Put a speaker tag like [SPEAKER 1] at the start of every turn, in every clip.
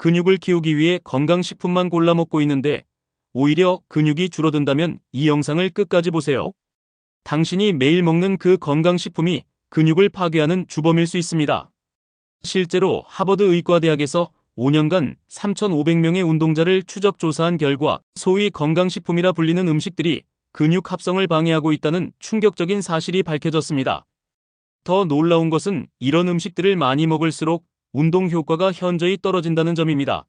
[SPEAKER 1] 근육을 키우기 위해 건강식품만 골라 먹고 있는데 오히려 근육이 줄어든다면 이 영상을 끝까지 보세요. 당신이 매일 먹는 그 건강식품이 근육을 파괴하는 주범일 수 있습니다. 실제로 하버드 의과대학에서 5년간 3,500명의 운동자를 추적 조사한 결과 소위 건강식품이라 불리는 음식들이 근육 합성을 방해하고 있다는 충격적인 사실이 밝혀졌습니다. 더 놀라운 것은 이런 음식들을 많이 먹을수록 운동 효과가 현저히 떨어진다는 점입니다.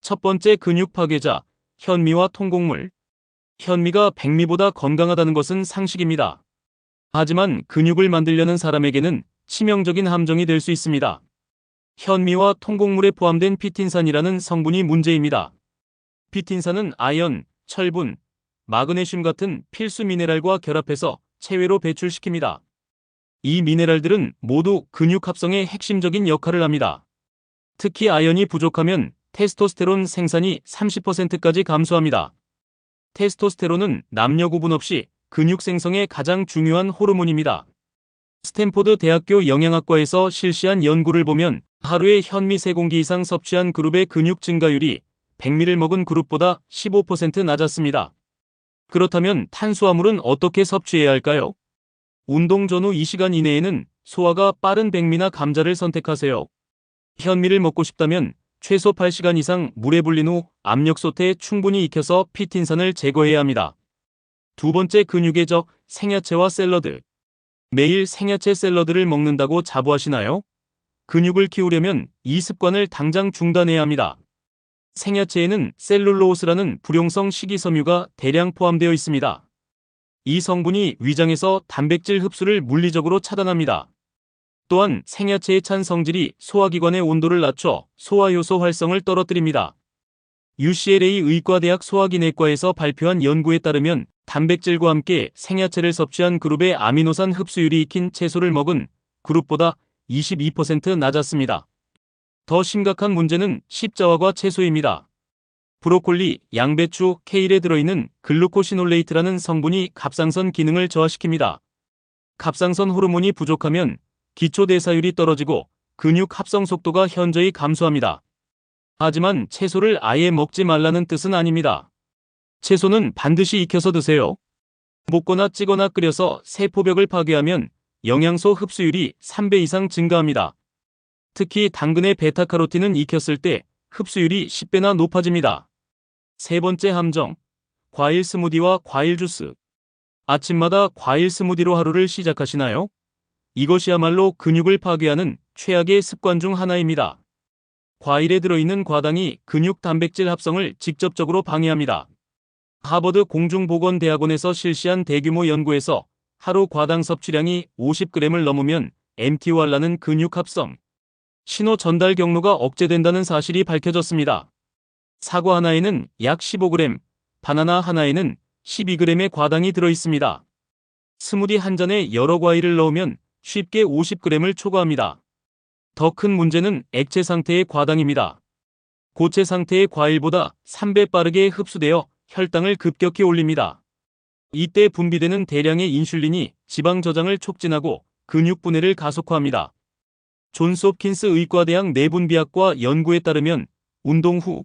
[SPEAKER 1] 첫 번째 근육 파괴자, 현미와 통곡물. 현미가 백미보다 건강하다는 것은 상식입니다. 하지만 근육을 만들려는 사람에게는 치명적인 함정이 될 수 있습니다. 현미와 통곡물에 포함된 피틴산이라는 성분이 문제입니다. 피틴산은 아연, 철분, 마그네슘 같은 필수 미네랄과 결합해서 체외로 배출시킵니다. 이 미네랄들은 모두 근육 합성의 핵심적인 역할을 합니다. 특히 아연이 부족하면 테스토스테론 생산이 30%까지 감소합니다. 테스토스테론은 남녀 구분 없이 근육 생성에 가장 중요한 호르몬입니다. 스탠포드 대학교 영양학과에서 실시한 연구를 보면 하루에 현미 3공기 이상 섭취한 그룹의 근육 증가율이 백미를 먹은 그룹보다 15% 낮았습니다. 그렇다면 탄수화물은 어떻게 섭취해야 할까요? 운동 전후 2시간 이내에는 소화가 빠른 백미나 감자를 선택하세요. 현미를 먹고 싶다면 최소 8시간 이상 물에 불린 후 압력솥에 충분히 익혀서 피틴산을 제거해야 합니다. 두 번째 근육의 적 생야채와 샐러드. 매일 생야채 샐러드를 먹는다고 자부하시나요? 근육을 키우려면 이 습관을 당장 중단해야 합니다. 생야채에는 셀룰로스라는 불용성 식이섬유가 대량 포함되어 있습니다. 이 성분이 위장에서 단백질 흡수를 물리적으로 차단합니다. 또한 생야채의 찬 성질이 소화기관의 온도를 낮춰 소화효소 활성을 떨어뜨립니다. UCLA 의과대학 소화기내과에서 발표한 연구에 따르면 단백질과 함께 생야채를 섭취한 그룹의 아미노산 흡수율이 익힌 채소를 먹은 그룹보다 22% 낮았습니다. 더 심각한 문제는 십자화과 채소입니다. 브로콜리, 양배추, 케일에 들어있는 글루코시놀레이트라는 성분이 갑상선 기능을 저하시킵니다. 갑상선 호르몬이 부족하면 기초 대사율이 떨어지고 근육 합성 속도가 현저히 감소합니다. 하지만 채소를 아예 먹지 말라는 뜻은 아닙니다. 채소는 반드시 익혀서 드세요. 볶거나 찌거나 끓여서 세포벽을 파괴하면 영양소 흡수율이 3배 이상 증가합니다. 특히 당근의 베타카로틴은 익혔을 때 흡수율이 10배나 높아집니다. 세 번째 함정. 과일 스무디와 과일 주스. 아침마다 과일 스무디로 하루를 시작하시나요? 이것이야말로 근육을 파괴하는 최악의 습관 중 하나입니다. 과일에 들어있는 과당이 근육 단백질 합성을 직접적으로 방해합니다. 하버드 공중보건대학원에서 실시한 대규모 연구에서 하루 과당 섭취량이 50g을 넘으면 MTOR라는 근육 합성, 신호 전달 경로가 억제된다는 사실이 밝혀졌습니다. 사과 하나에는 약 15g, 바나나 하나에는 12g의 과당이 들어있습니다. 스무디 한 잔에 여러 과일을 넣으면 쉽게 50g을 초과합니다. 더 큰 문제는 액체 상태의 과당입니다. 고체 상태의 과일보다 3배 빠르게 흡수되어 혈당을 급격히 올립니다. 이때 분비되는 대량의 인슐린이 지방 저장을 촉진하고 근육 분해를 가속화합니다. 존스 홉킨스 의과대학 내분비학과 연구에 따르면 운동 후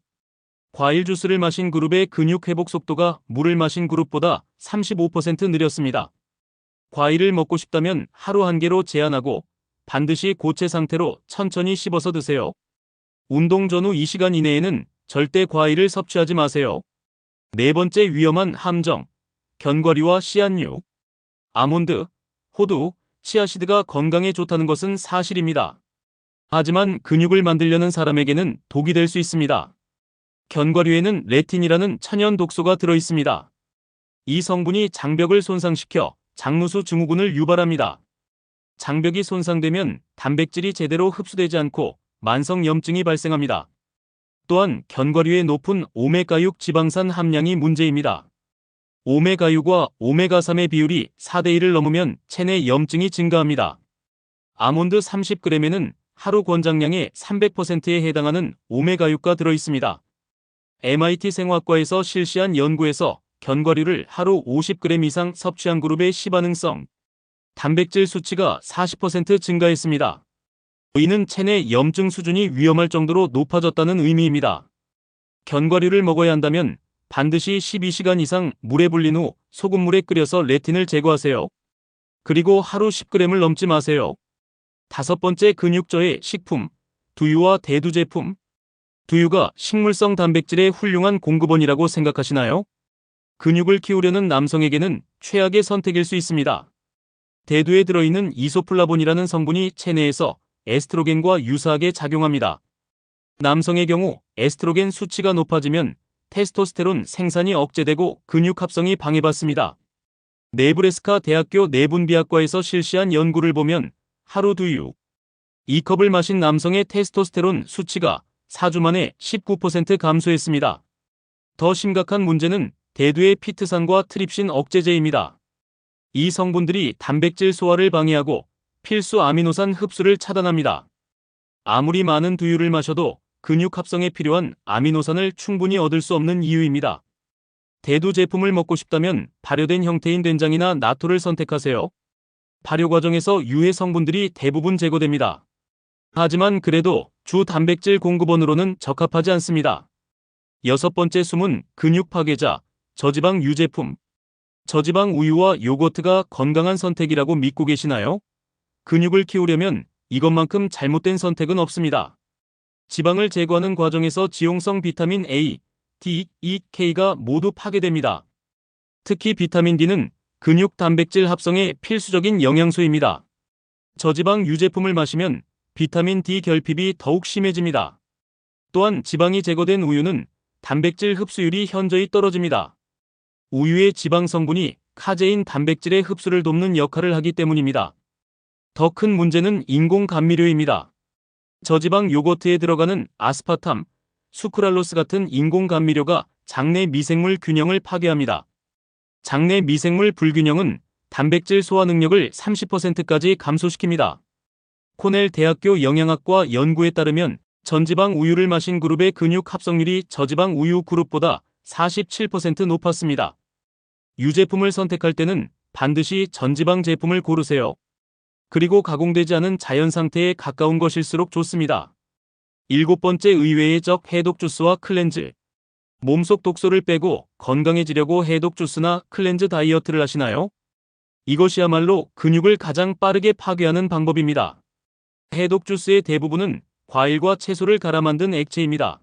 [SPEAKER 1] 과일 주스를 마신 그룹의 근육 회복 속도가 물을 마신 그룹보다 35% 느렸습니다. 과일을 먹고 싶다면 하루 한 개로 제한하고 반드시 고체 상태로 천천히 씹어서 드세요. 운동 전후 2시간 이내에는 절대 과일을 섭취하지 마세요. 네 번째 위험한 함정. 견과류와 씨앗류. 아몬드, 호두, 치아시드가 건강에 좋다는 것은 사실입니다. 하지만 근육을 만들려는 사람에게는 독이 될 수 있습니다. 견과류에는 레틴이라는 천연 독소가 들어 있습니다. 이 성분이 장벽을 손상시켜 장루수 증후군을 유발합니다. 장벽이 손상되면 단백질이 제대로 흡수되지 않고 만성 염증이 발생합니다. 또한 견과류의 높은 오메가6 지방산 함량이 문제입니다. 오메가6과 오메가3의 비율이 4대1을 넘으면 체내 염증이 증가합니다. 아몬드 30g에는 하루 권장량의 300%에 해당하는 오메가6가 들어있습니다. MIT 생화학과에서 실시한 연구에서 견과류를 하루 50g 이상 섭취한 그룹의 시반응성 단백질 수치가 40% 증가했습니다. 이는 체내 염증 수준이 위험할 정도로 높아졌다는 의미입니다. 견과류를 먹어야 한다면 반드시 12시간 이상 물에 불린 후 소금물에 끓여서 레틴을 제거하세요. 그리고 하루 10g을 넘지 마세요. 다섯 번째 근육저의 식품, 두유와 대두 제품. 두유가 식물성 단백질의 훌륭한 공급원이라고 생각하시나요? 근육을 키우려는 남성에게는 최악의 선택일 수 있습니다. 대두에 들어있는 이소플라본이라는 성분이 체내에서 에스트로겐과 유사하게 작용합니다. 남성의 경우 에스트로겐 수치가 높아지면 테스토스테론 생산이 억제되고 근육 합성이 방해받습니다. 네브래스카 대학교 내분비학과에서 실시한 연구를 보면 하루 두유 2컵을 마신 남성의 테스토스테론 수치가 4주 만에 19% 감소했습니다. 더 심각한 문제는 대두의 피트산과 트립신 억제제입니다. 이 성분들이 단백질 소화를 방해하고 필수 아미노산 흡수를 차단합니다. 아무리 많은 두유를 마셔도 근육 합성에 필요한 아미노산을 충분히 얻을 수 없는 이유입니다. 대두 제품을 먹고 싶다면 발효된 형태인 된장이나 나토를 선택하세요. 발효 과정에서 유해 성분들이 대부분 제거됩니다. 하지만 그래도 주 단백질 공급원으로는 적합하지 않습니다. 여섯 번째 숨은 근육 파괴자, 저지방 유제품. 저지방 우유와 요거트가 건강한 선택이라고 믿고 계시나요? 근육을 키우려면 이것만큼 잘못된 선택은 없습니다. 지방을 제거하는 과정에서 지용성 비타민 A, D, E, K가 모두 파괴됩니다. 특히 비타민 D는 근육 단백질 합성에 필수적인 영양소입니다. 저지방 유제품을 마시면 비타민 D 결핍이 더욱 심해집니다. 또한 지방이 제거된 우유는 단백질 흡수율이 현저히 떨어집니다. 우유의 지방 성분이 카제인 단백질의 흡수를 돕는 역할을 하기 때문입니다. 더 큰 문제는 인공 감미료입니다. 저지방 요거트에 들어가는 아스파탐, 수크랄로스 같은 인공 감미료가 장내 미생물 균형을 파괴합니다. 장내 미생물 불균형은 단백질 소화 능력을 30%까지 감소시킵니다. 코넬 대학교 영양학과 연구에 따르면 전지방 우유를 마신 그룹의 근육 합성률이 저지방 우유 그룹보다 47% 높았습니다. 유제품을 선택할 때는 반드시 전지방 제품을 고르세요. 그리고 가공되지 않은 자연 상태에 가까운 것일수록 좋습니다. 일곱 번째 의외의 적 해독 주스와 클렌즈. 몸속 독소를 빼고 건강해지려고 해독 주스나 클렌즈 다이어트를 하시나요? 이것이야말로 근육을 가장 빠르게 파괴하는 방법입니다. 해독 주스의 대부분은 과일과 채소를 갈아 만든 액체입니다.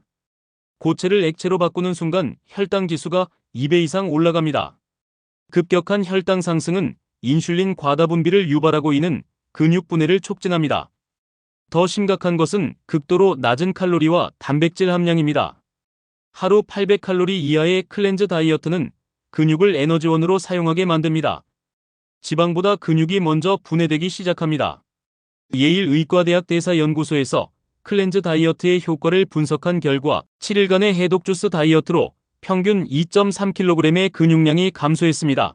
[SPEAKER 1] 고체를 액체로 바꾸는 순간 혈당 지수가 2배 이상 올라갑니다. 급격한 혈당 상승은 인슐린 과다 분비를 유발하고 이는 근육 분해를 촉진합니다. 더 심각한 것은 극도로 낮은 칼로리와 단백질 함량입니다. 하루 800칼로리 이하의 클렌즈 다이어트는 근육을 에너지원으로 사용하게 만듭니다. 지방보다 근육이 먼저 분해되기 시작합니다. 예일 의과대학 대사연구소에서 클렌즈 다이어트의 효과를 분석한 결과 7일간의 해독 주스 다이어트로 평균 2.3kg의 근육량이 감소했습니다.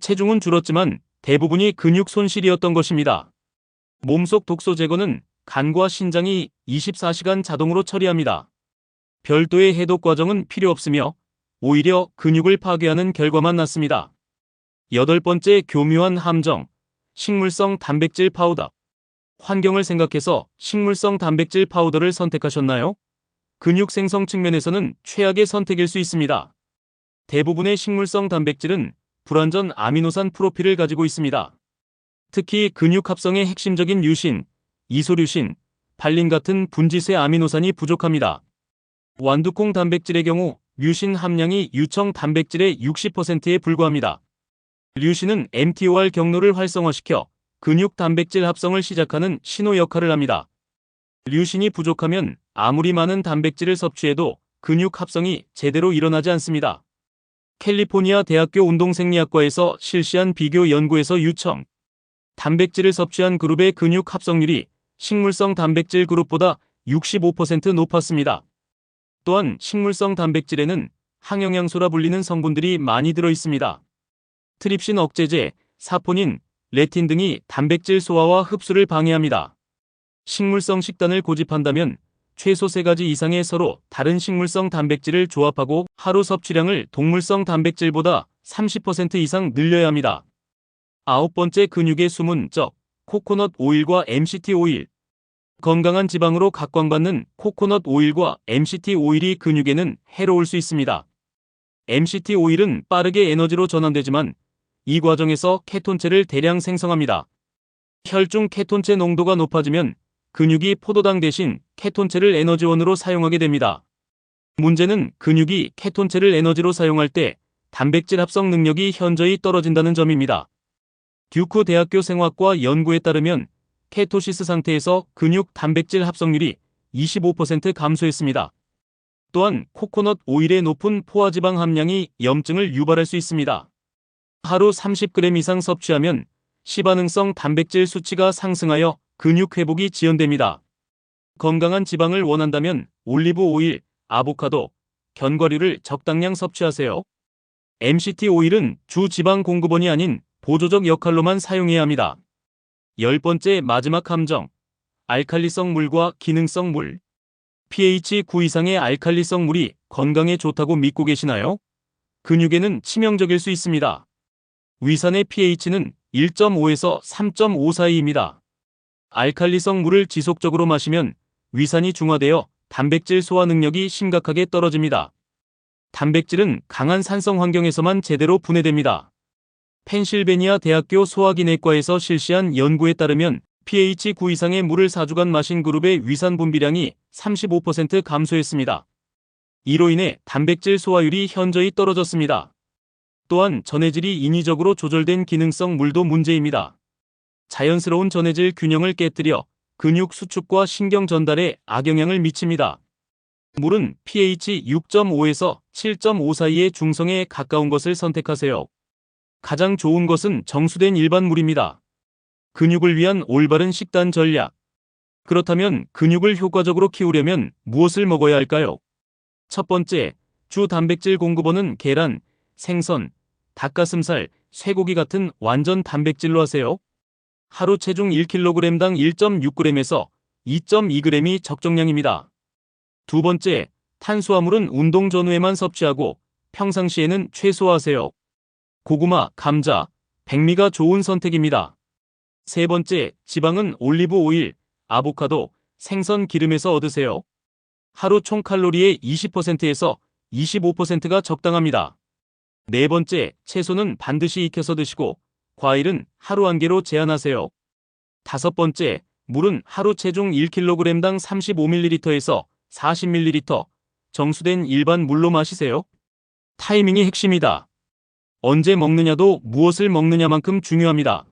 [SPEAKER 1] 체중은 줄었지만 대부분이 근육 손실이었던 것입니다. 몸속 독소 제거는 간과 신장이 24시간 자동으로 처리합니다. 별도의 해독 과정은 필요 없으며 오히려 근육을 파괴하는 결과만 났습니다. 여덟 번째 교묘한 함정, 식물성 단백질 파우더. 환경을 생각해서 식물성 단백질 파우더를 선택하셨나요? 근육 생성 측면에서는 최악의 선택일 수 있습니다. 대부분의 식물성 단백질은 불완전 아미노산 프로필을 가지고 있습니다. 특히 근육 합성의 핵심적인 류신, 이소류신, 발린 같은 분지세 아미노산이 부족합니다. 완두콩 단백질의 경우 류신 함량이 유청 단백질의 60%에 불과합니다. 류신은 MTOR 경로를 활성화시켜 근육 단백질 합성을 시작하는 신호 역할을 합니다. 류신이 부족하면 아무리 많은 단백질을 섭취해도 근육 합성이 제대로 일어나지 않습니다. 캘리포니아 대학교 운동생리학과에서 실시한 비교 연구에서 유청, 단백질을 섭취한 그룹의 근육 합성률이 식물성 단백질 그룹보다 65% 높았습니다. 또한 식물성 단백질에는 항영양소라 불리는 성분들이 많이 들어 있습니다. 트립신 억제제, 사포닌, 레틴 등이 단백질 소화와 흡수를 방해합니다. 식물성 식단을 고집한다면 최소 3가지 이상의 서로 다른 식물성 단백질을 조합하고 하루 섭취량을 동물성 단백질보다 30% 이상 늘려야 합니다. 아홉 번째 근육의 숨은 적, 코코넛 오일과 MCT 오일. 건강한 지방으로 각광받는 코코넛 오일과 MCT 오일이 근육에는 해로울 수 있습니다. MCT 오일은 빠르게 에너지로 전환되지만 이 과정에서 케톤체를 대량 생성합니다. 혈중 케톤체 농도가 높아지면 근육이 포도당 대신 케톤체를 에너지원으로 사용하게 됩니다. 문제는 근육이 케톤체를 에너지로 사용할 때 단백질 합성 능력이 현저히 떨어진다는 점입니다. 듀크 대학교 생화과 연구에 따르면 케토시스 상태에서 근육 단백질 합성률이 25% 감소했습니다. 또한 코코넛 오일의 높은 포화지방 함량이 염증을 유발할 수 있습니다. 하루 30g 이상 섭취하면 시반응성 단백질 수치가 상승하여 근육 회복이 지연됩니다. 건강한 지방을 원한다면 올리브 오일, 아보카도, 견과류를 적당량 섭취하세요. MCT 오일은 주 지방 공급원이 아닌 보조적 역할로만 사용해야 합니다. 열 번째 마지막 함정. 알칼리성 물과 기능성 물. pH 9 이상의 알칼리성 물이 건강에 좋다고 믿고 계시나요? 근육에는 치명적일 수 있습니다. 위산의 pH는 1.5에서 3.5 사이입니다. 알칼리성 물을 지속적으로 마시면 위산이 중화되어 단백질 소화 능력이 심각하게 떨어집니다. 단백질은 강한 산성 환경에서만 제대로 분해됩니다. 펜실베니아 대학교 소화기내과에서 실시한 연구에 따르면 pH 9 이상의 물을 4주간 마신 그룹의 위산 분비량이 35% 감소했습니다. 이로 인해 단백질 소화율이 현저히 떨어졌습니다. 또한 전해질이 인위적으로 조절된 기능성 물도 문제입니다. 자연스러운 전해질 균형을 깨뜨려 근육 수축과 신경 전달에 악영향을 미칩니다. 물은 pH 6.5에서 7.5 사이의 중성에 가까운 것을 선택하세요. 가장 좋은 것은 정수된 일반 물입니다. 근육을 위한 올바른 식단 전략. 그렇다면 근육을 효과적으로 키우려면 무엇을 먹어야 할까요? 첫 번째, 주 단백질 공급원은 계란, 생선, 닭가슴살, 쇠고기 같은 완전 단백질로 하세요. 하루 체중 1kg당 1.6g에서 2.2g이 적정량입니다. 두 번째, 탄수화물은 운동 전후에만 섭취하고 평상시에는 최소화하세요. 고구마, 감자, 백미가 좋은 선택입니다. 세 번째, 지방은 올리브 오일, 아보카도, 생선 기름에서 얻으세요. 하루 총 칼로리의 20%에서 25%가 적당합니다. 네 번째, 채소는 반드시 익혀서 드시고 과일은 하루 한 개로 제한하세요. 다섯 번째, 물은 하루 체중 1kg당 35ml에서 40ml 정수된 일반 물로 마시세요. 타이밍이 핵심이다. 언제 먹느냐도 무엇을 먹느냐만큼 중요합니다.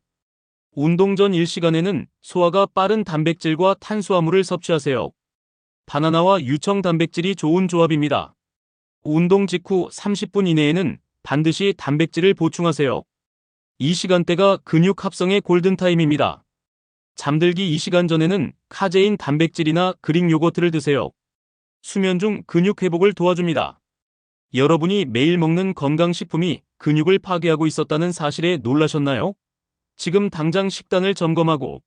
[SPEAKER 1] 운동 전 1시간에는 소화가 빠른 단백질과 탄수화물을 섭취하세요. 바나나와 유청 단백질이 좋은 조합입니다. 운동 직후 30분 이내에는 반드시 단백질을 보충하세요. 이 시간대가 근육 합성의 골든타임입니다. 잠들기 2시간 전에는 카제인 단백질이나 그릭 요거트를 드세요. 수면 중 근육 회복을 도와줍니다. 여러분이 매일 먹는 건강식품이 근육을 파괴하고 있었다는 사실에 놀라셨나요? 지금 당장 식단을 점검하고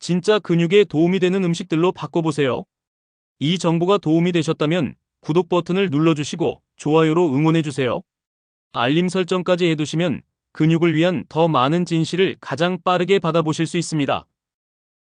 [SPEAKER 1] 진짜 근육에 도움이 되는 음식들로 바꿔보세요. 이 정보가 도움이 되셨다면 구독 버튼을 눌러주시고 좋아요로 응원해주세요. 알림 설정까지 해두시면 근육을 위한 더 많은 진실을 가장 빠르게 받아보실 수 있습니다.